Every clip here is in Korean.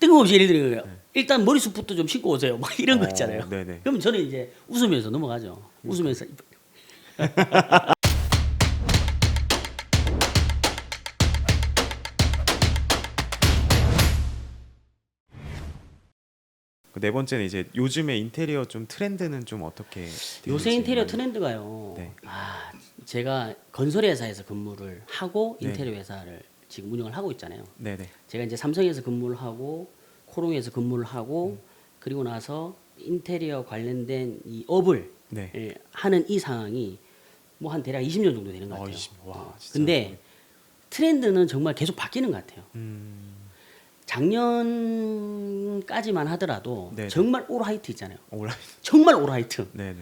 뜬금없이 예를 들어 일단 머리숱부터 좀 신고 오세요. 막 이런 거 어, 있잖아요. 네네. 그럼 저는 이제 웃으면서 넘어가죠. 웃으면서 그네 번째는 이제 요즘에 인테리어 좀 트렌드는 좀 어떻게 요새 되는지 인테리어 많이- 트렌드가요. 네. 아, 제가 건설 회사에서 근무를 하고 네. 인테리어 회사를 지금 운영을 하고 있잖아요. 네네. 제가 이제 삼성에서 근무를 하고 코롱에서 근무를 하고 그리고 나서 인테리어 관련된 이 업을 네. 예, 하는 이 상황이 뭐 한 대략 20년 정도 되는 것 어, 같아요. 20, 와, 진짜. 근데 트렌드는 정말 계속 바뀌는 것 같아요. 음, 작년까지만 하더라도 네네. 정말 올 화이트 있잖아요. 올라. 정말 올 화이트. 네네.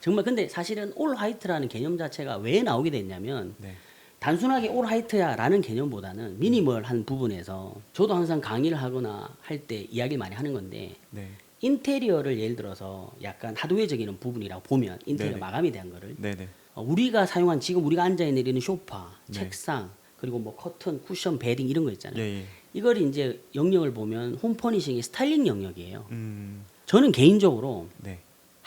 정말 근데 사실은 올 화이트라는 개념 자체가 왜 나오게 됐냐면 네. 단순하게 올 화이트야 라는 개념보다는 미니멀한 부분에서 저도 항상 강의를 하거나 할 때 이야기를 많이 하는 건데 네. 인테리어를 예를 들어서 약간 하드웨어적인 부분이라고 보면 인테리어 네네. 마감에 대한 거를 네네. 어, 우리가 사용한 지금 우리가 앉아 있는 이런 소파, 네. 책상 그리고 뭐 커튼, 쿠션, 베딩 이런 거 있잖아요. 예, 예. 이걸 이제 영역을 보면 홈 퍼니싱이 스타일링 영역이에요. 음, 저는 개인적으로 네.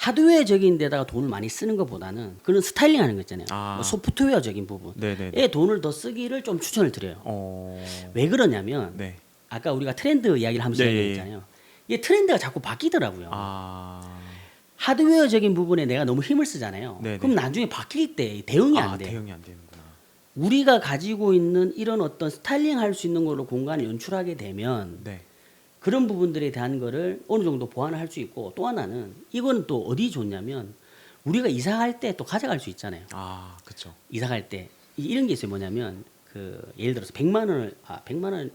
하드웨어적인 데다가 돈을 많이 쓰는 것보다는 그런 스타일링 하는 거 있잖아요. 아. 뭐 소프트웨어적인 부분에 네네네. 돈을 더 쓰기를 좀 추천을 드려요. 어. 왜 그러냐면 네. 아까 우리가 트렌드 이야기를 하면서 네, 예, 얘기했잖아요. 이게 트렌드가 자꾸 바뀌더라고요. 아. 하드웨어적인 부분에 내가 너무 힘을 쓰잖아요. 네네. 그럼 나중에 바뀔 때 대응이 아, 안 돼. 대응이 안 되는구나. 우리가 가지고 있는 이런 어떤 스타일링 할 수 있는 걸로 공간을 연출하게 되면 네. 그런 부분들에 대한 거를 어느 정도 보완을 할 수 있고 또 하나는 이거는 또 어디 좋냐면 우리가 이사 갈 때 또 가져갈 수 있잖아요. 아, 그쵸. 이사 갈 때 이런 게 있어요. 뭐냐면 그 예를 들어서 100만 원을 아 100만 원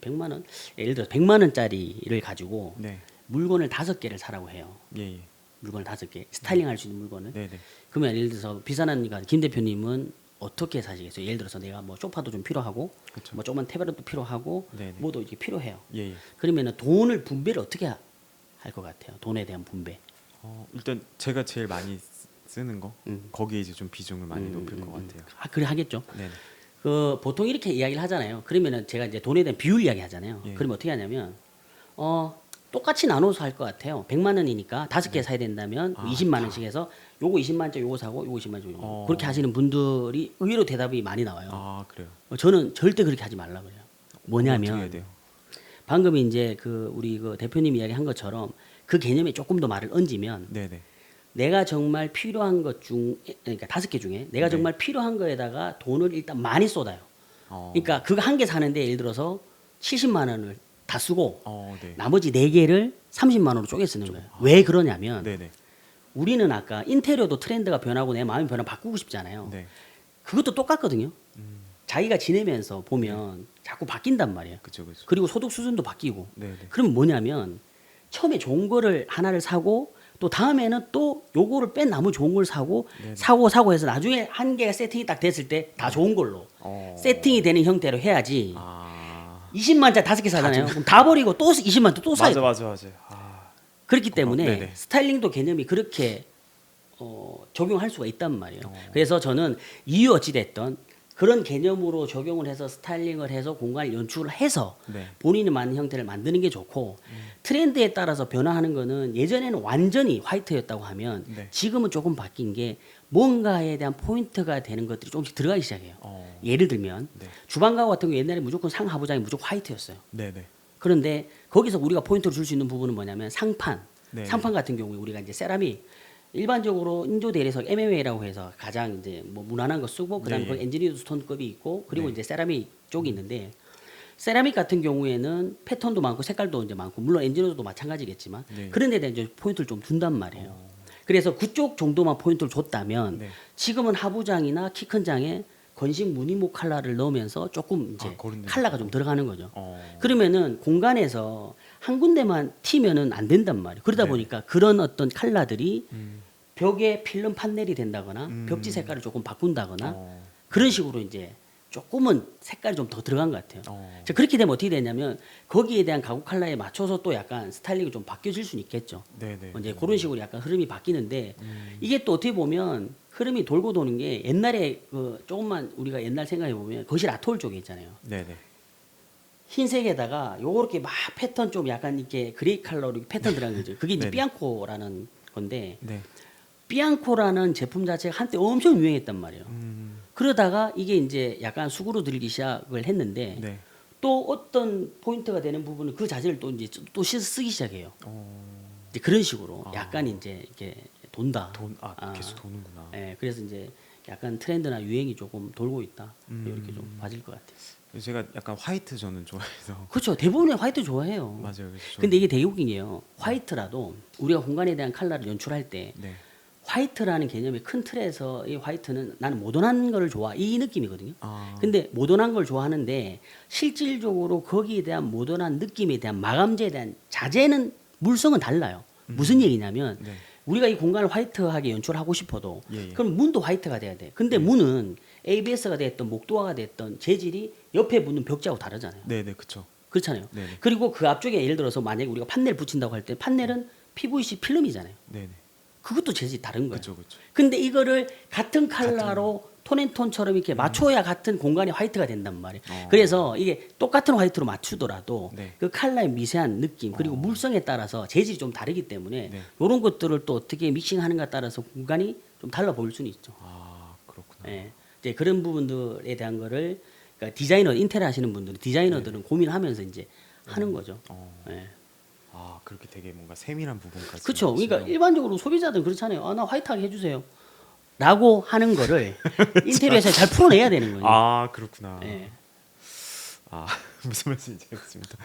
100만 원 예를 들어서 100만 원짜리를 가지고 네. 물건을 다섯 개를 사라고 해요. 예, 예. 물건을 다섯 개 스타일링 할 수 있는 물건을 네 네. 그러면 예를 들어서 비산하니까 김 대표님은 어떻게 사시겠어요? 예를 들어서 내가 뭐 소파도 좀 필요하고 그쵸. 뭐 조그만 태블릿도 필요하고 네네. 뭐도 이게 필요해요. 예, 예. 그러면은 돈을 분배를 어떻게 할 것 같아요? 돈에 대한 분배. 어, 일단 제가 제일 많이 쓰- 쓰는 거 음. 거기에 이제 좀 비중을 많이 음, 높일 음, 것 음. 같아요. 아, 그래 하겠죠. 네네. 그 보통 이렇게 이야기를 하잖아요. 그러면은 제가 이제 돈에 대한 비율 이야기 하잖아요. 예. 그러면 어떻게 하냐면 어 똑같이 나눠서 할 것 같아요. 100만 원이니까 다섯 개 사야 된다면 아, 20만 원씩 해서 요거 20만 원짜리 요거 사고 요거 20만 원짜리 요거 어. 그렇게 하시는 분들이 의외로 대답이 많이 나와요. 아, 그래요. 어, 저는 절대 그렇게 하지 말라 그래요. 어떻게 뭐냐면 돼요? 방금 이제 그 우리 그 대표님 이야기 한 것처럼 그 개념에 조금 더 말을 얹으면 네네. 내가 정말 필요한 것 중 그러니까 다섯 개 중에 내가 네. 정말 필요한 거에다가 돈을 일단 많이 쏟아요. 어. 그러니까 그거 한 개 사는데 예를 들어서 70만 원을 다 쓰고 어, 네. 나머지 네 개를 30만 원으로 쪼개 쓰는 거예요. 왜 그러냐면 네네. 우리는 아까 인테리어도 트렌드가 변하고 내 마음이 변화 바꾸고 싶잖아요. 네. 그것도 똑같거든요. 음. 자기가 지내면서 보면 자꾸 바뀐단 말이에요. 그쵸, 그쵸. 그리고 소득 수준도 바뀌고. 네네. 그럼 뭐냐면 처음에 좋은 거를 하나를 사고 또 다음에는 또 요거를 뺀 나무 좋은 걸 사고 네네. 사고 사고 해서 나중에 한 개가 세팅이 딱 됐을 때 다 좋은 걸로 어. 세팅이 되는 형태로 해야지 아. 20만짜리 다섯 개 사잖아요. 그럼 다 버리고 또 20만 또 사야 맞아, 돼. 맞아, 맞아. 아. 그렇기 때문에 네네. 스타일링도 개념이 그렇게 어, 적용할 수가 있단 말이에요. 어. 그래서 저는 이유 어찌 됐던 그런 개념으로 적용을 해서 스타일링을 해서 공간을 연출을 해서 네. 본인이 맞는 형태를 만드는 게 좋고 트렌드에 따라서 변화하는 거는 예전에는 완전히 화이트였다고 하면 네. 지금은 조금 바뀐 게 뭔가에 대한 포인트가 되는 것들이 조금씩 들어가기 시작해요. 어. 예를 들면 네. 주방 가구 같은 경우 옛날에 무조건 상하부장이 무조건 화이트였어요. 네 네. 그런데 거기서 우리가 포인트를 줄 수 있는 부분은 뭐냐면 상판. 네. 상판 같은 경우에 우리가 이제 세라믹 일반적으로 인조 대리석 MMA라고 해서 가장 이제 뭐 무난한 거 쓰고 그다음에 네, 그 예. 엔지니어드 스톤급이 있고 그리고 네. 이제 세라믹 쪽이 있는데 세라믹 같은 경우에는 패턴도 많고 색깔도 이제 많고 물론 엔지니어도 마찬가지겠지만 네. 그런 데 대한 이제 포인트를 좀 둔단 말이에요. 그래서 그쪽 정도만 포인트를 줬다면 네. 지금은 하부장이나 키 큰 장에 건식 무늬목 칼라를 넣으면서 조금 이제 아, 칼라가 좀 들어가는 거죠. 어. 그러면은 공간에서 한 군데만 튀면은 안 된단 말이에요. 그러다 네. 보니까 그런 어떤 칼라들이 음. 벽에 필름 판넬이 된다거나 음. 벽지 색깔을 조금 바꾼다거나 어. 그런 식으로 이제 조금은 색깔이 좀 더 들어간 것 같아요. 어. 자, 그렇게 되면 어떻게 되냐면 거기에 대한 가구 칼라에 맞춰서 또 약간 스타일링이 좀 바뀌어질 수는 있겠죠. 네네. 이제 그런 식으로 약간 흐름이 바뀌는데 음. 이게 또 어떻게 보면 흐름이 돌고 도는 게 옛날에 그 조금만 우리가 옛날 생각해 보면 거실 아톨 쪽에 있잖아요. 네네. 흰색에다가 요렇게 막 패턴 좀 약간 이렇게 그레이 컬러로 패턴 들어간 거죠. 그게 이제 네네. 삐앙코라는 건데 네. 삐앙코라는 제품 자체가 한때 엄청 유행했단 말이에요. 음, 그러다가 이게 이제 약간 수구로 들기 시작을 했는데 네. 또 어떤 포인트가 되는 부분은 그 자재를 또 이제 또 시- 쓰기 시작해요. 어, 이제 그런 식으로 아. 약간 이제 이렇게 돈다. 돈, 아, 아. 계속 도는구나. 예, 그래서 이제 약간 트렌드나 유행이 조금 돌고 있다. 음. 이렇게 좀 봐질 것 같아요. 제가 약간 화이트 저는 좋아해서 그렇죠. 대부분의 화이트 좋아해요. 맞아요. 근데 이게 웃긴 게요. 화이트라도 우리가 공간에 대한 컬러를 연출할 때 네. 화이트라는 개념이 큰 틀에서 이 화이트는 나는 모던한 거를 좋아 이 느낌이거든요. 아, 근데 모던한 걸 좋아하는데 실질적으로 거기에 대한 모던한 느낌에 대한 마감재에 대한 자재는 물성은 달라요. 무슨 얘기냐면 네. 우리가 이 공간을 화이트하게 연출하고 싶어도 예, 예. 그럼 문도 화이트가 돼야 돼. 근데 문은 ABS가 됐던 목도화가 됐던 재질이 옆에 붙는 벽지하고 다르잖아요. 네, 네, 그렇죠. 그렇잖아요. 네, 네. 그리고 그 앞쪽에 예를 들어서 만약에 우리가 판넬 붙인다고 할 때 판넬은 PVC 필름이잖아요. 네, 네. 그것도 재질이 다른 거예요. 그렇죠, 그렇죠. 근데 이거를 같은 컬러로 톤앤톤처럼 이렇게 맞춰야 같은 공간이 화이트가 된단 말이에요. 음. 어. 그래서 이게 똑같은 화이트로 맞추더라도 네. 그 컬러의 미세한 느낌 그리고 어. 물성에 따라서 재질이 좀 다르기 때문에 네. 이런 것들을 또 어떻게 믹싱하는가 따라서 공간이 좀 달라 보일 수는 있죠. 아, 그렇구나. 예. 이제 그런 부분들에 대한 거를 그러니까 디자이너 인테리어 하시는 분들은 디자이너들은 고민하면서 이제 하는 거죠. 어, 예. 아, 그렇게 되게 뭔가 세밀한 부분까지. 그렇죠. 그러니까 일반적으로 소비자들은 그렇잖아요. 아, 나 화이트하게 해주세요. 라고 하는 거를 인테리어에서 잘 풀어내야 되는 거예요. 아, 그렇구나. 예. 아, 무슨 말씀인지 알겠습니다.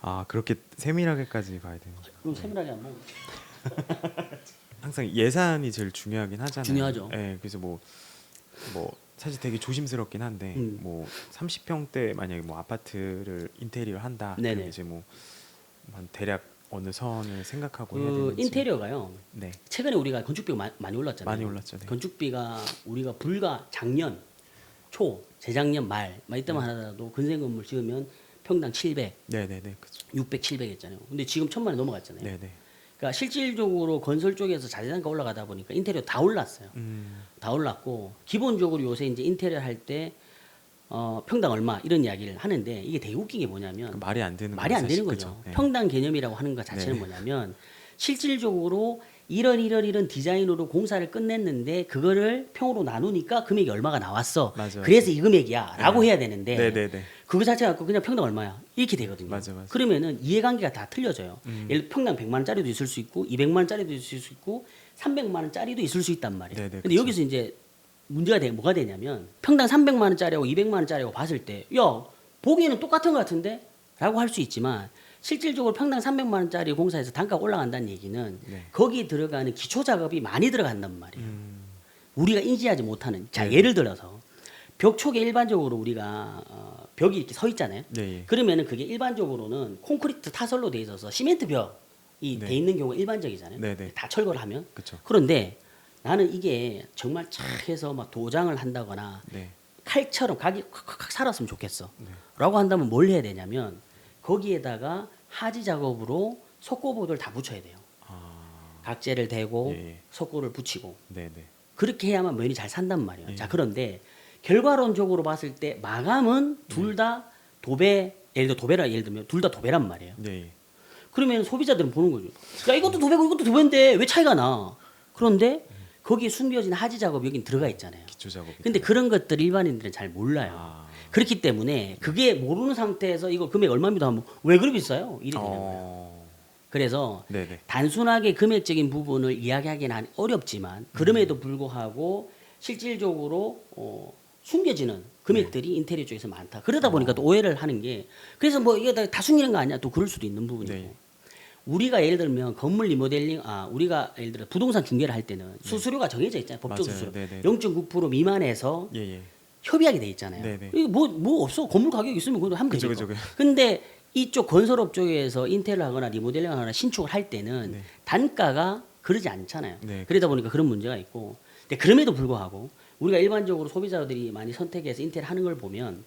아, 그렇게 세밀하게까지 봐야 되는 거. 그럼 세밀하게 한번. 항상 예산이 제일 중요하긴 하잖아요. 중요하죠. 예, 그래서 뭐 뭐 사실 되게 조심스럽긴 한데 음. 뭐 30평대 만약에 뭐 아파트를 인테리어 한다. 네네. 그럼 이제 뭐 한 대략 어느 선을 생각하고 해야 그 되는지. 인테리어가요. 네. 최근에 우리가 건축비가 마- 많이 올랐잖아요. 많이 올랐죠. 네. 건축비가 우리가 불과 작년 초, 재작년 말, 막 이때만 하더라도 근생 건물 지으면 평당 700, 네, 네, 네. 그렇죠. 600, 700 했잖아요. 근데 지금 천만에 넘어갔잖아요. 네, 네. 그러니까 실질적으로 건설 쪽에서 자재단가 올라가다 보니까 인테리어 다 올랐어요. 음. 다 올랐고 기본적으로 요새 이제 인테리어 할 때 어, 평당 얼마 이런 이야기를 하는데 이게 되게 웃긴 게 뭐냐면 말이 안 되는 말이 안 거죠, 되는. 거죠. 네. 평당 개념이라고 하는 것 자체는 네. 뭐냐면 실질적으로 이런 이런 이런 디자인으로 공사를 끝냈는데 그거를 평으로 나누니까 금액이 얼마가 나왔어. 맞아요. 그래서 이 금액이야라고 네. 해야 되는데 네, 네, 네. 그거 자체가 갖고 그냥 평당 얼마야 이렇게 되거든요. 맞아, 맞아. 그러면은 이해관계가 다 틀려져요. 음. 예를 평당 100만 원짜리도 있을 수 있고 200만 원짜리도 있을 수 있고 300만 원짜리도 있을 수 있단 말이에요. 네, 네, 근데 그쵸. 여기서 이제 문제가 돼 뭐가 되냐면 평당 300만 원짜리하고 200만 원짜리하고 봤을 때 야 보기에는 똑같은 것 같은데 라고 할 수 있지만 실질적으로 평당 300만 원짜리 공사에서 단가가 올라간다는 얘기는 네. 거기 들어가는 기초 작업이 많이 들어간단 말이에요. 음. 우리가 인지하지 못하는 자 네. 예를 들어서 벽 쪽에 일반적으로 우리가 어, 벽이 이렇게 서 있잖아요. 네, 예. 그러면은 그게 일반적으로는 콘크리트 타설로 돼 있어서 시멘트 벽이 네. 돼 있는 경우가 일반적이잖아요. 네, 네. 다 철거를 하면. 그렇죠. 그런데 나는 이게 정말 착 해서 막 도장을 한다거나 네. 칼처럼 각이 콱콱콱 살았으면 좋겠어. 네. 라고 한다면 뭘 해야 되냐면 거기에다가 하지 작업으로 속고보드를 다 붙여야 돼요. 아. 각재를 대고 예, 예. 속고를 붙이고 네, 네. 그렇게 해야만 면이 잘 산단 말이에요. 예. 자 그런데 결과론적으로 봤을 때 마감은 둘 다 도배 예를 들어 도배라 예를 들면 둘 다 도배란 말이에요. 네. 예. 그러면 소비자들은 보는 거죠. 야 이것도 도배고 이것도 도배인데 왜 차이가 나? 그런데 거기에 숨겨진 하지 작업 여긴 들어가 있잖아요. 기초 작업. 근데 그런 것들 일반인들은 잘 몰라요. 아. 그렇기 때문에 그게 모르는 상태에서 이거 금액 얼마입니다 하면 왜 그리 비싸요? 이래 되는 거예요. 어. 그래서 네, 네. 단순하게 금액적인 부분을 이야기하기는 어렵지만 그럼에도 불구하고 실질적으로 어, 숨겨지는 금액들이 인테리어 쪽에서 많다. 그러다 보니까 또 오해를 하는 게 그래서 뭐 이게 다, 다 숨기는 거 아니야? 또 그럴 수도 있는 부분이고. 네. 우리가 예를 들면 건물 리모델링 아 우리가 예를 들어 부동산 중개를 할 때는 수수료가 정해져 있잖아요. 법적 맞아요. 수수료. 네, 네. 0.9% 미만에서 예, 예. 협의하게 돼 있잖아요. 네, 네. 이거 뭐, 뭐 없어. 건물 가격 있으면 그거 하면 그죠, 되죠. 그죠, 그죠. 근데 이쪽 건설업 쪽에서 인테리어 하거나 리모델링 하거나 신축을 할 때는 네. 단가가 그러지 않잖아요. 네. 그러다 보니까 그런 문제가 있고. 근데 그럼에도 불구하고 우리가 일반적으로 소비자들이 많이 선택해서 인테리어 하는 걸 보면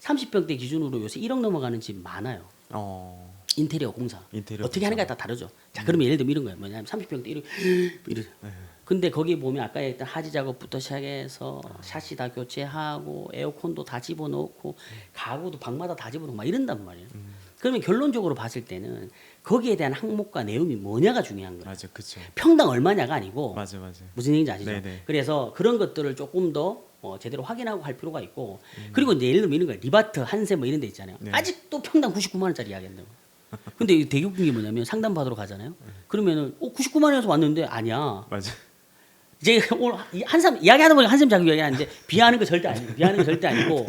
30평대 기준으로 요새 1억 넘어가는 집 많아요. 어. 인테리어 공사 인테리어 어떻게. 하는가에 따라 다르죠. 자 그러면 예를 들면 이런 거예요. 뭐냐면 30평대 이런 이런. 네. 근데 거기 보면 아까 했던 하지 작업부터 시작해서 샤시 다 교체하고 에어컨도 다 집어넣고 가구도 방마다 다 집어넣고 막 이런단 말이에요. 음. 그러면 결론적으로 봤을 때는 거기에 대한 항목과 내용이 뭐냐가 중요한 거예요. 맞아, 그쵸. 평당 얼마냐가 아니고 맞아, 맞아. 무슨 얘기인지 아시죠? 네네. 그래서 그런 것들을 조금 더 어, 제대로 확인하고 할 필요가 있고 음. 그리고 이제 예를 들면 이런 거예요. 리바트, 한세 뭐 이런 데 있잖아요. 네. 아직도 평당 99만 원짜리 이야기한다고. 근데 이 되게 웃긴 게 뭐냐면 상담 받으러 가잖아요. 그러면은 어 99만 원에서 왔는데 아니야. 맞아. 이제 오늘 이 한삼 이야기 하다 보니까 한삼 자기 이야기하는데 비하하는 거 절대 아니고 비하하는 거 절대 아니고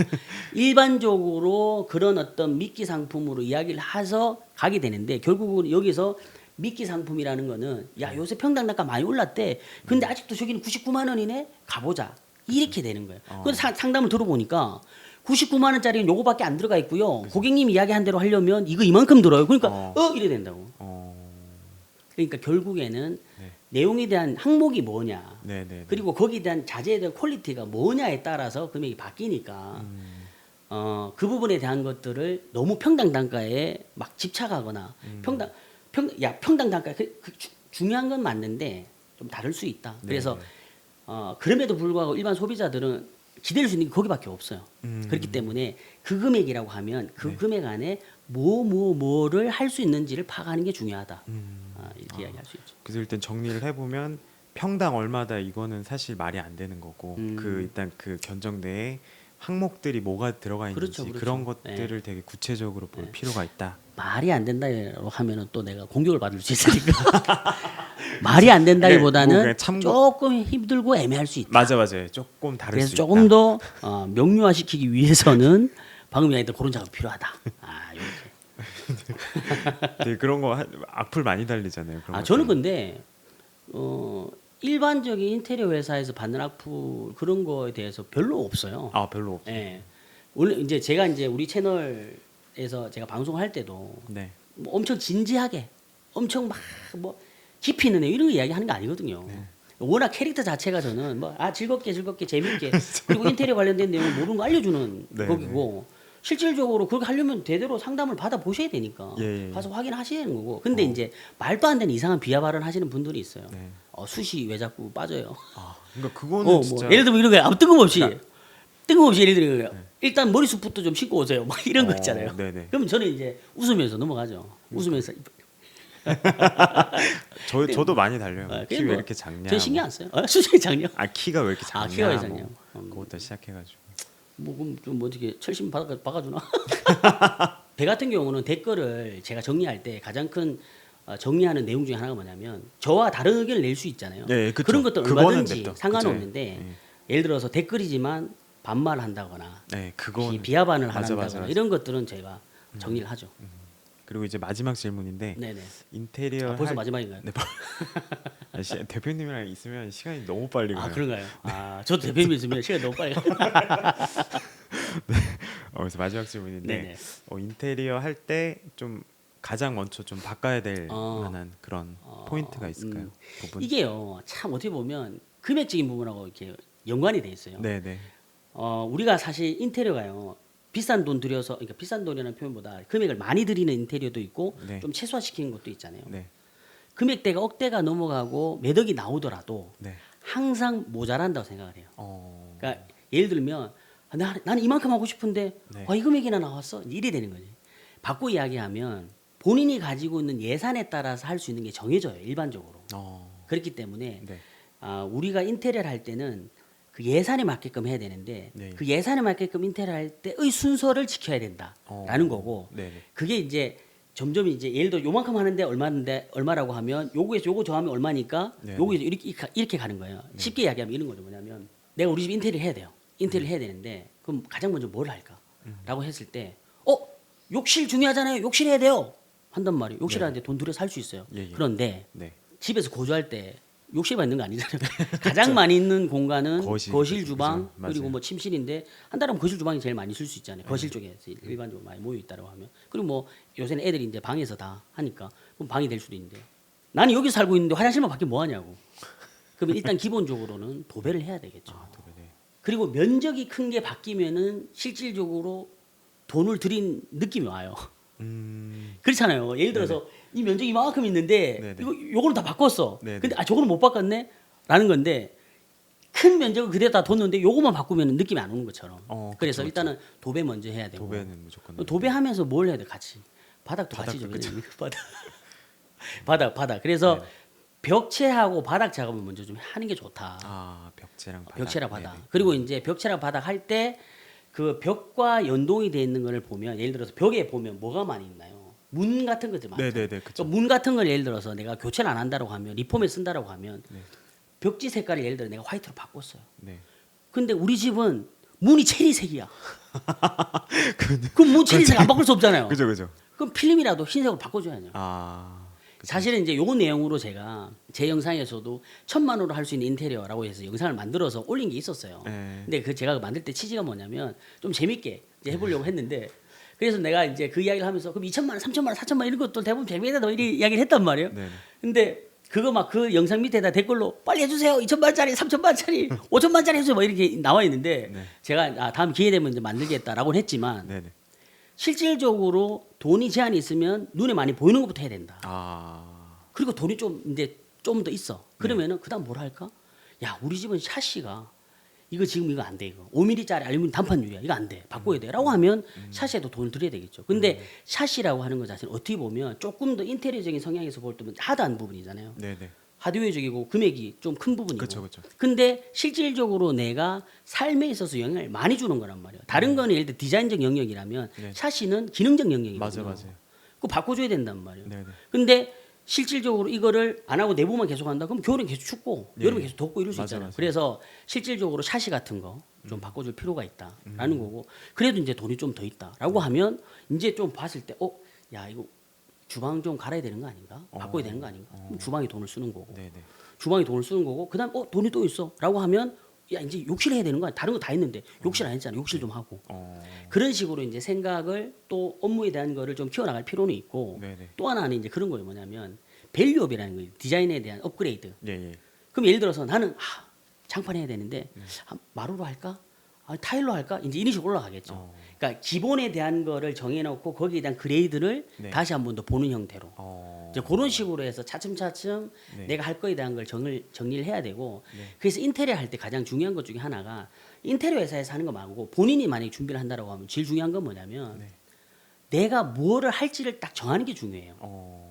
일반적으로 그런 어떤 미끼 상품으로 이야기를 해서 가게 되는데 결국은 여기서 미끼 상품이라는 거는 야 요새 평당 단가 많이 올랐대 근데 아직도 저기는 99만 원이네 가보자 이렇게 되는 거예요 어. 그래서 사- 상담을 들어보니까 99만 원짜리는 요거밖에 안 들어가 있고요 고객님 이야기한 대로 하려면 이거 이만큼 들어요 그러니까 어. 어, 이래 된다고 어. 그러니까 결국에는 네. 내용에 대한 항목이 뭐냐 네, 네. 그리고 거기에 대한 자재에 대한 퀄리티가 뭐냐에 따라서 금액이 바뀌니까 음. 어, 그 부분에 대한 것들을 너무 평당 단가에 막 집착하거나 음. 평당 평 야 평당 단가 그, 그 주- 중요한 건 맞는데 좀 다를 수 있다. 네, 그래서 네. 어, 그럼에도 불구하고 일반 소비자들은 기댈 수 있는 게 거기밖에 없어요. 음. 그렇기 때문에 그 금액이라고 하면 그 네. 금액 안에 뭐 뭐 뭐를 할 수 있는지를 파악하는 게 중요하다. 음. 아, 이렇게 이야기할 수 있죠. 그래서 일단 정리를 해보면 평당 얼마다 이거는 사실 말이 안 되는 거고 음. 그 일단 그 견적 내에 항목들이 뭐가 들어가 있는지 그렇죠, 그렇죠. 그런 것들을 되게 구체적으로 볼 네. 필요가 있다. 말이 안 된다고 하면은 또 내가 공격을 받을 수 있으니까 말이 안 된다기보다는 네, 뭐 참고- 조금 힘들고 애매할 수 있다. 맞아 맞아요. 조금 다를 그래서 수 조금 있다. 더 어, 명료화시키기 위해서는 방금 이야기했던 그런 작업이 필요하다. 아. 되게 그런 거 하- 악플 많이 달리잖아요. 아것 저는. 근데 어, 일반적인 인테리어 회사에서 받는 악플 그런 거에 대해서 별로 없어요. 아 별로 없. 예. 원래 이제 제가 이제 우리 채널에서 제가 방송할 때도 네. 뭐 엄청 진지하게 엄청 막 뭐 깊이 있는 내용 이런 거 이야기하는 거 아니거든요. 네. 워낙 캐릭터 자체가 저는 뭐 아 즐겁게 즐겁게 재밌게 그리고 인테리어 관련된 내용을 모르는 거 알려주는 네, 거기고 실질적으로 그렇게 하려면 제대로 상담을 받아 보셔야 되니까 예, 예. 가서 확인하셔야 되는 거고. 근데 어. 이제 말도 안 되는 이상한 비하 발언 하시는 분들이 있어요. 네. 어, 숱이 왜 자꾸 빠져요? 아 그러니까 그거는 어, 뭐 진짜 예를 들면 이런 거야. 아무 뜬금없이 그러니까- 뜬금없이 예를 들면 일단 머리숱부터 좀 신고 오세요. 막 이런 거 어, 있잖아요. 네네. 그럼 저는 이제 웃으면서 넘어가죠. 웃으면서 저 저도 많이 달려요. 어, 키 그냥 왜뭐 이렇게 작냐? 전 신경 뭐. 안 써요. 어, 수준이 작냐? 아 키가 왜 이렇게 작냐? 아, 키가 왜뭐 작냐? 음. 그것부터 시작해가지고. 뭐 그럼 좀뭐 어떻게 철심 박아 박아주나? 배 같은 경우는 댓글을 제가 정리할 때 가장 큰 어, 정리하는 내용 중에 하나가 뭐냐면 저와 다른 의견을 낼 수 있잖아요. 네, 그쵸. 그런 것들 얼마든지. 상관없는데. 예. 예를 들어서 댓글이지만 반말한다거나 네, 비, 비하반을 맞아. 이런 것들은 제가 정리를 하죠. 그리고 이제 마지막 질문인데 네네. 인테리어 아, 벌써 할- 마지막인가요? 네, 아, 시, 대표님이랑 있으면 시간이 너무 빨리 가요. 아 그런가요? 아 저도 대표님 있으면 시간 너무 빨리 가. 어, 그래서 마지막 질문인데 네네. 어, 인테리어 할 때 좀 가장 먼저 좀 바꿔야 될 어. 만한 그런 어, 포인트가 있을까요? 음. 부분. 이게요 참 어떻게 보면 금액적인 부분하고 이렇게 연관이 돼 있어요. 네, 네. 어, 우리가 사실 인테리어가요. 비싼 돈 들여서 그러니까 비싼 돈이라는 표현보다 금액을 많이 들이는 인테리어도 있고 네. 좀 최소화시키는 것도 있잖아요. 네. 금액대가 억대가 넘어가고 매덕이 나오더라도 네. 항상 모자란다고 생각을 해요. 어. 그러니까 예를 들면 아, 나, 나는 이만큼 하고 싶은데 네. 아, 이 금액이나 나왔어 이래 되는 거지. 바꿔 이야기하면 본인이 가지고 있는 예산에 따라서 할 수 있는 게 정해져요 일반적으로. 어. 그렇기 때문에 네. 아, 우리가 인테리어를 할 때는 그 예산에 맞게끔 해야 되는데 네. 그 예산에 맞게끔 인테리어 할 때의 순서를 지켜야 된다라는 어. 거고 네, 네. 그게 이제 점점 이제 예를 들어 요만큼 하는데 얼마인데 얼마라고 하면 요거에서 요거 더하면 얼마니까 네. 요거에서 이렇게 이렇게 가는 거예요. 쉽게 이야기하면 이런 거죠. 뭐냐면 내가 우리 집 인테리어 해야 돼요. 인테리어 해야 되는데 그럼 가장 먼저 뭘 할까?라고 했을 때 어, 욕실 중요하잖아요. 욕실 해야 돼요. 한단 말이에요. 욕실 네. 하는데 돈 들여 살 수 있어요. 예, 예. 그런데 네. 집에서 거주할 때 욕실만 있는 거 아니잖아요. 가장 많이 있는 공간은 거실, 거실, 주방 그죠. 맞아요. 그리고 뭐 침실인데 한달하면 거실 주방이 제일 많이 쓸 수 있잖아요. 거실 쪽에 일반적으로 많이 모여 있다고 하면 그리고 뭐 요새는 애들이 이제 방에서 다 하니까 그럼 방이 될 수도 있는데 나는 여기 살고 있는데 화장실만 밖에 뭐 하냐고. 그러면 일단 기본적으로는 도배를 해야 되겠죠. 아, 또 네. 그리고 면적이 큰 게 바뀌면은 실질적으로 돈을 들인 느낌이 와요. 음. 그렇잖아요. 예를 들어서 이 면적이 이만큼 있는데 네네. 이거 요거는 다 바꿨어. 네네. 근데 아 저거는 못 바꿨네. 라는 건데 큰 면적을 그대로 다 뒀는데 요거만 바꾸면 느낌이 안 오는 것처럼. 어, 그래서 그쵸, 일단은 도배 먼저 해야 되고. 도배는 무조건. 도배하면서 뭘 해야 돼 같이 바닥도 같이 좀 돼. 바닥 바닥 바닥 그래서 네네. 벽체하고 바닥 작업을 먼저 좀 하는 게 좋다 아 벽체랑 바닥. 벽체랑 바닥 네네. 그리고 이제 벽체랑 바닥 할 때 그 벽과 연동이 돼 있는 거를 보면 예를 들어서 벽에 보면 뭐가 많이 있나요 문 같은 것들 많죠 네네네 그러니까 그쵸. 문 같은 걸 예를 들어서 내가 교체를 안 한다고 하면 리폼에 쓴다고 하면 네. 벽지 색깔을 예를 들어 내가 화이트로 바꿨어요 네. 근데 우리 집은 문이 체리색이야 그럼 문 체리색 안 바꿀 수 없잖아요 그죠 그죠. 그럼 필름이라도 흰색으로 바꿔줘야죠. 아. 사실은 이제 요 내용으로 제가 제 영상에서도 천만 원으로 할 수 있는 인테리어라고 해서 영상을 만들어서 올린 게 있었어요. 네. 근데 그 제가 만들 때 취지가 뭐냐면 좀 재밌게 이제 해보려고 했는데 그래서 내가 이제 그 이야기를 하면서 그럼 2천만 원, 3천만 원, 4천만 원 이런 것도 대부분 재미있다 뭐 이런 이야기를 했단 말이에요. 네네. 근데 그거 막 그 영상 밑에다 댓글로 빨리 해주세요. 2천만 원짜리, 3천만 원짜리, 5천만 원짜리 해주세요. 뭐 이렇게 나와 있는데 네. 제가 아, 다음 기회 되면 이제 만들겠다라고 했지만 네 네. 실질적으로 돈이 제한이 있으면 눈에 많이 보이는 것부터 해야 된다. 아. 그리고 돈이 좀 이제 좀 더 있어. 그러면은 그다음 뭘 할까? 야, 우리 집은 샤시가 이거 지금 이거 안 돼 이거 5mm짜리 알루미늄 단판 유리야 이거 안 돼 바꿔야 돼라고 하면 샤시에도 돈을 들여야 되겠죠. 근데 샤시라고 하는 것 자체는 어떻게 보면 조금 더 인테리어적인 성향에서 볼 때는 하드한 부분이잖아요. 네네. 하드웨어적이고 금액이 좀 큰 부분이고. 그쵸 그쵸. 근데 실질적으로 내가 삶에 있어서 영향을 많이 주는 거란 말이에요. 다른 거는 예를 들어 디자인적 영역이라면 네. 샤시는 기능적 영역이거든요. 맞아 맞아요. 그거 바꿔줘야 된단 말이에요. 네 네. 근데 실질적으로 이거를 안 하고 내부만 계속 한다 그럼 겨울엔 계속 춥고 네. 여름에 계속 덥고 이럴 수 맞아, 있잖아요. 맞아. 그래서 실질적으로 샤시 같은 거좀 음. 바꿔줄 필요가 있다라는 거고 그래도 이제 돈이 좀 더 있다라고 음. 하면 이제 좀 봤을 때 어 야 이거 주방 좀 갈아야 되는 거 아닌가? 바꿔야 어. 되는 거 아닌가? 그럼 주방에 돈을 쓰는 거고. 네네. 주방에 돈을 쓰는 거고 그다음 어 돈이 또 있어라고 하면 야 이제 욕실 해야 되는 거 아니야? 다른 거 다 했는데. 욕실 안 했잖아. 욕실 좀 하고. 어. 그런 식으로 이제 생각을 또 업무에 대한 거를 좀 키워나갈 필요는 있고. 네네. 또 하나는 이제 그런 거예요. 뭐냐면 밸류업이라는 거예요. 디자인에 대한 업그레이드. 예 예. 그럼 예를 들어서 나는 아, 장판 해야 되는데 네. 아, 마루로 할까 아, 타일로 할까 이제 이런 식으로 올라가겠죠 어. 그러니까 기본에 대한 거를 정해놓고 거기에 대한 그레이드를 네. 다시 한 번 더 보는 형태로 어. 이제 그런 식으로 해서 차츰차츰 네. 내가 할 거에 대한 걸 정을, 정리를 해야 되고 네. 그래서 인테리어 할 때 가장 중요한 것 중에 하나가 인테리어 회사에서 하는 거 말고 본인이 만약에 준비를 한다고 하면 제일 중요한 건 뭐냐면 네. 내가 뭐를 할지를 딱 정하는 게 중요해요. 어.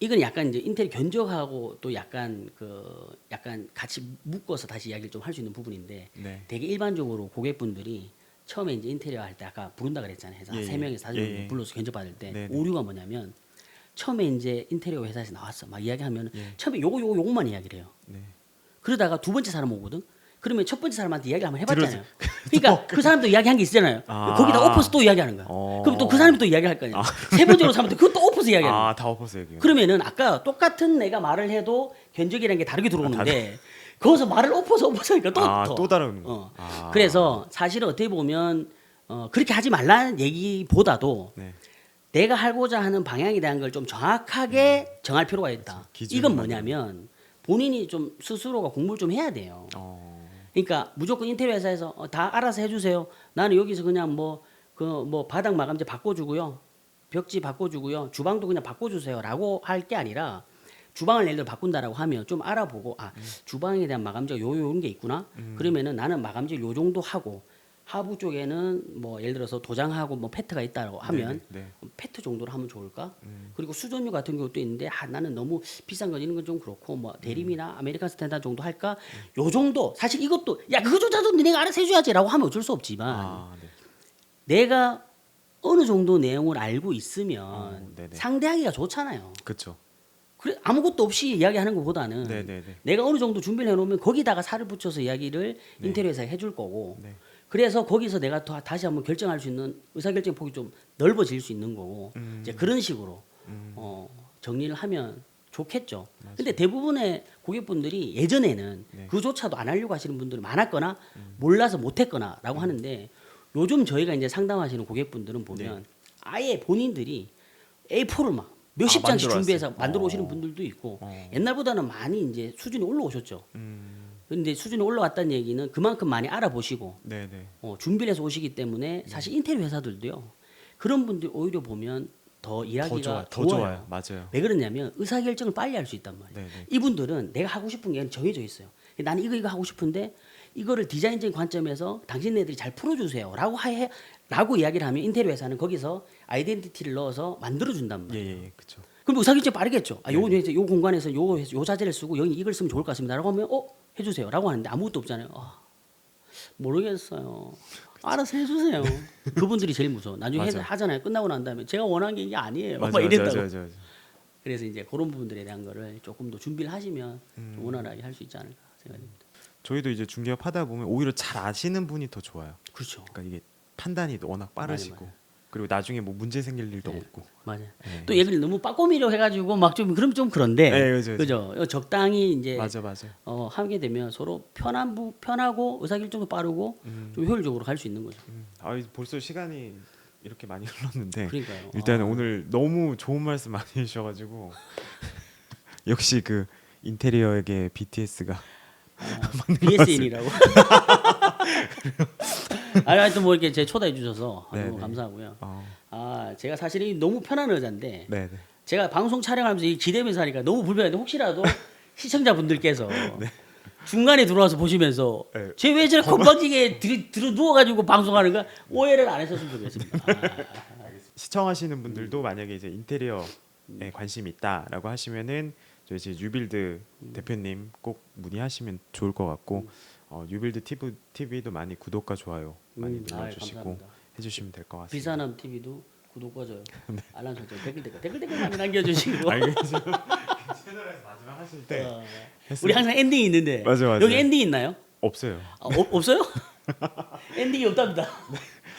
이건 약간 이제 인테리어 견적하고 또 약간 그 약간 같이 묶어서 다시 이야기를 좀 할 수 있는 부분인데 네. 되게 일반적으로 고객분들이 처음에 이제 인테리어 할 때 아까 부른다 그랬잖아요. 회사 예, 세 예. 명에서 다섯 명 예, 예. 불러서 견적 받을 때 네네. 오류가 뭐냐면 처음에 이제 인테리어 회사에서 나왔어. 막 이야기하면 예. 처음에 요거 요거 요것만 이야기를 해요. 네. 그러다가 두 번째 사람 오거든. 그러면 첫 번째 사람한테 이야기를 한번 해봤잖아요. 그러니까 그 사람도 이야기한 게 있잖아요. 아. 거기다 엎어서 또 이야기하는 거야. 어. 그럼 또 그 사람이 또 이야기할 거야. 세 번째로 사람한테 그것도 엎어서 이야기하는 거야. 아, 다 엎었어요, 여기. 그러면은 아까 똑같은 내가 말을 해도 견적이라는 게 다르게 들어오는데 거기서 말을 엎어서 엎어서 하니까 또 아, 더. 또 다른 거. 어. 아. 그래서 사실은 어떻게 보면 어, 그렇게 하지 말라는 얘기보다도 네. 내가 하고자 하는 방향에 대한 걸 좀 정확하게 정할 필요가 있다. 음. 이건 뭐냐면 본인이 좀 스스로가 공부를 좀 해야 돼요. 어. 그러니까 무조건 인테리어 회사에서 어, 다 알아서 해주세요. 나는 여기서 그냥 뭐 그 뭐 바닥 마감재 바꿔주고요, 벽지 바꿔주고요, 주방도 그냥 바꿔주세요라고 할 게 아니라 주방을 예를 들어 바꾼다라고 하면 좀 알아보고 아 음. 주방에 대한 마감재가 요 요런 게 있구나. 그러면은 나는 마감재 요 정도 하고 하부 쪽에는 뭐 예를 들어서 도장하고 뭐 페트가 있다고 하면 네. 네. 페트 정도로 하면 좋을까? 음. 그리고 수전류 같은 경우도 있는데 아, 나는 너무 비싼 거 이런 건 좀 그렇고 뭐 대림이나 아메리칸 스탠다드 정도 할까? 요 정도 사실 이것도 야 그거조차도 내가 알아서 해줘야지라고 하면 어쩔 수 없지만 아, 네. 내가 어느 정도 내용을 알고 있으면 어, 네네. 상대하기가 좋잖아요. 그렇죠. 그래 아무것도 없이 이야기하는 것보다는 네, 네, 네. 내가 어느 정도 준비를 해놓으면 거기다가 살을 붙여서 이야기를 인테리어에서 해줄 거고 네. 그래서 거기서 내가 더 다시 한번 결정할 수 있는 의사결정 폭이 좀 넓어질 수 있는 거고 음. 이제 그런 식으로 음. 어, 정리를 하면 좋겠죠. 근데 대부분의 고객분들이 예전에는 네. 그조차도 안 하려고 하시는 분들이 많았거나 몰라서 못했거나라고 하는데 요즘 저희가 이제 상담하시는 고객분들은 보면 아예 본인들이 A4를 막 몇십 아, 장씩 준비해서? 만들어 어. 오시는 분들도 있고 어. 옛날보다는 많이 이제 수준이 올라오셨죠. 음. 근데 수준이 올라왔다는 얘기는 그만큼 많이 알아보시고 네, 네. 어, 준비를 해서 오시기 때문에 사실 인테리어 회사들도요 그런 분들이 오히려 보면 더 일하기가 더 좋아, 더 좋아요. 좋아요. 맞아요. 왜 그러냐면 의사 결정을 빨리 할 수 있단 말이에요. 네, 네. 이분들은 내가 하고 싶은 게 정해져 있어요. 나는 이거 이거 하고 싶은데 이거를 디자인적인 관점에서 당신네들이 잘 풀어주세요라고 해 라고 이야기를 하면 인테리어 회사는 거기서 아이덴티티를 넣어서 만들어 준단 예, 말이에요. 예, 예. 그렇죠. 그럼 의사 결정 빠르겠죠. 아, 요, 네. 요 공간에서 요, 요 자재를 쓰고 여기 이걸 쓰면 좋을 것 같습니다라고 하면 어 해주세요 라고 하는데 아무것도 없잖아요. 아, 모르겠어요. 알아서 해주세요. 그분들이 제일 무서워. 나중에. 해, 하잖아요. 끝나고 난 다음에 제가 원한 게 이게 아니에요. 맞아, 막 이랬다고. 맞아, 맞아, 맞아. 그래서 이제 그런 부분들에 대한 거를 조금 더 준비를 하시면 음. 좀 원활하게 할 수 있지 않을까 생각됩니다. 저희도 이제 중개업 하다 보면 오히려 잘 아시는 분이 더 좋아요. 그렇죠. 그러니까 이게 판단이 워낙 빠르시고 맞아요. 그리고 나중에 뭐 문제 생길 일도 네. 없고. 맞아요. 네. 또 얘기를 너무 빠꼬미로 해가지고 막 좀 그럼 좀 그런데 네, 그죠, 그죠. 그죠. 적당히 이제 맞아, 맞아. 어, 하게 되면 서로 편한 부, 편하고 의사결정도 빠르고 음. 좀 효율적으로 갈 수 있는 거죠. 음. 아, 벌써 시간이 이렇게 많이 흘렀는데 그러니까요. 일단 아, 오늘 너무 좋은 말씀 많이 해주셔가지고 역시 그 인테리어에게 BTS가 BSN이라고. 아니, 하여튼 뭐 이렇게 제 초대해 주셔서 네, 너무 네. 감사하고요. 어, 아, 제가 사실은 너무 편한 의자인데 네, 네. 제가 방송 촬영하면서 이 기대면서 하니까 너무 불편한데 혹시라도 시청자분들께서 중간에 들어와서 보시면서 네. 쟤왜 저렇게 건방지게 들, 들어 누워가지고 방송하는가 오해를 안 하셨으면 좋겠습니다. 아, 시청하시는 분들도 만약에 이제 인테리어에 관심이 있다라고 하시면은 저희 이제 뉴빌드 대표님 꼭 문의하시면 좋을 것 같고 어, 뉴빌드 TV, TV도 많이 구독과 좋아요 많이 음, 눌러주시고 감사합니다. 해주시면 될 것 같습니다. 비사남 TV도 구독과 좋아요, 알람 설정, 댓글 댓글 댓글 댓글 많이 남겨주시고. 알겠죠. 채널에서 마지막 하실 때 어, 우리 항상 엔딩이 있는데 맞아, 맞아. 여기 엔딩 있나요? 없어요. 아, 어, 없어요? 엔딩이 없답니다.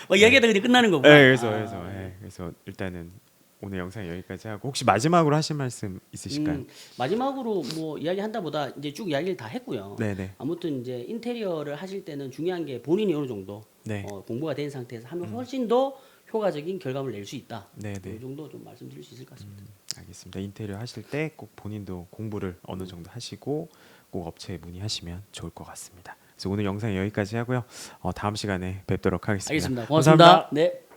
막 이야기하다 그냥 끝나는 거구나. 네, 그래서 아, 그래서 예, 그래서 일단은 오늘 영상 여기까지 하고 혹시 마지막으로 하실 말씀 있으실까요? 음, 마지막으로 뭐 이야기한다보다 이제 쭉 이야기를 다 했고요. 네네. 아무튼 이제 인테리어를 하실 때는 중요한 게 본인이 어느 정도 네. 어, 공부가 된 상태에서 하면 훨씬 더 효과적인 결과물 낼 수 있다. 네네. 이 정도 좀 말씀드릴 수 있을 것 같습니다. 알겠습니다. 인테리어 하실 때 꼭 본인도 공부를 어느 정도 하시고 꼭 업체에 문의하시면 좋을 것 같습니다. 그래서 오늘 영상 여기까지 하고요. 어, 다음 시간에 뵙도록 하겠습니다. 알겠습니다. 고맙습니다. 네.